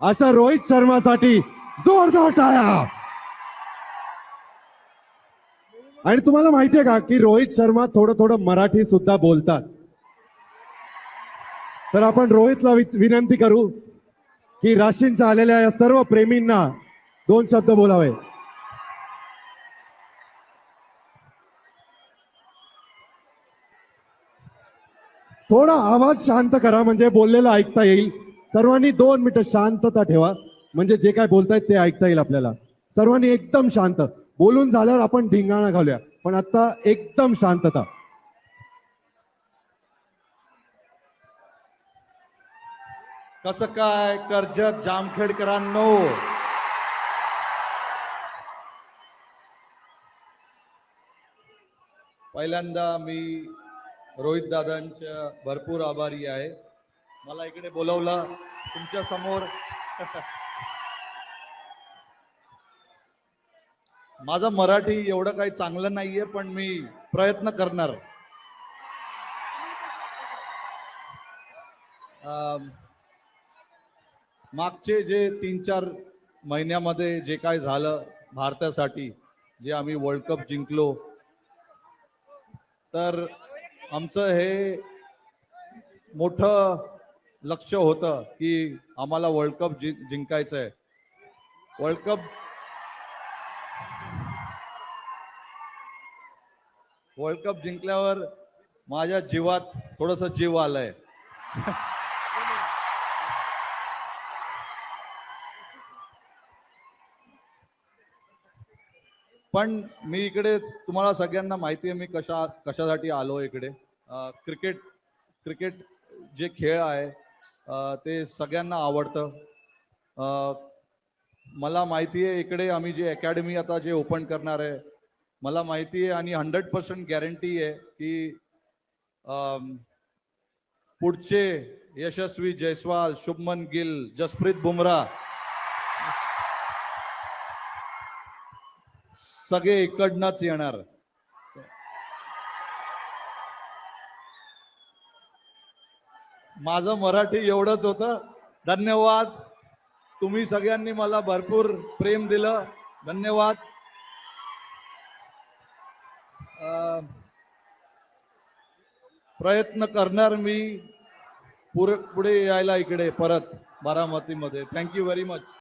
अशा रोहित शर्मासाठी जोरदार टाळ्या. आणि तुम्हाला माहितीये का की रोहित शर्मा थोडं थोडं मराठी सुद्धा बोलतात. तर आपण रोहितला विनंती करू की राशींच्या आलेल्या या सर्व प्रेमींना दोन शब्द बोलावे. थोडा आवाज शांत करा म्हणजे बोललेलं ऐकता येईल. सर्वांनी दोन मिनिटं शांतता ठेवा. म्हणजे जे काय बोलतायत ते ऐकता येईल आपल्याला. सर्वांनी एकदम शांत. बोलून झाल्यावर आपण धिंगाणा घालूया. पण आता एकदम शांतता. कसं काय? कर्जत जामखेडकरांनो. पहिल्यांदा मी रोहित दादांच्या भरपूर आभारी आहे. मला इकडे बोलवलं तुमच्यासमोर. माझं मराठी एवढं काही चांगलं नाहीये पण मी प्रयत्न करणार. मागचे जे तीन चार महिन्यामध्ये जे काय झालं भारतासाठी जे आम्ही वर्ल्ड कप जिंकलो तर आमचं हे मोठं लक्ष होतं की आम्हाला वर्ल्ड कप जि जिंकायचं आहे वर्ल्ड कप वर्ल्ड कप जिंकल्यावर माझ्या जीवात थोडस जीव आलंय. पण मी इकडे तुम्हाला सगळ्यांना माहिती आहे मी कशा कशासाठी आलो इकडे. क्रिकेट क्रिकेट जे खेळ आहे ते सगळ्यांना आवडतं. मला माहिती आहे इकडे आम्ही जे अकॅडमी आता जे ओपन करणार आहे मला माहिती आहे आणि हंड्रेड पर्सेंट गॅरंटी आहे की पुढचे यशस्वी जयस्वाल शुभमन गिल जसप्रीत बुमराह सगळे इकडनंच येणार. माझं मराठी एवढंच होतं. धन्यवाद. तुम्ही सगळ्यांनी मला भरपूर प्रेम दिलं. धन्यवाद. प्रयत्न करणार मी पुढे यायला इकडे परत बारामतीमध्ये. Thank you very much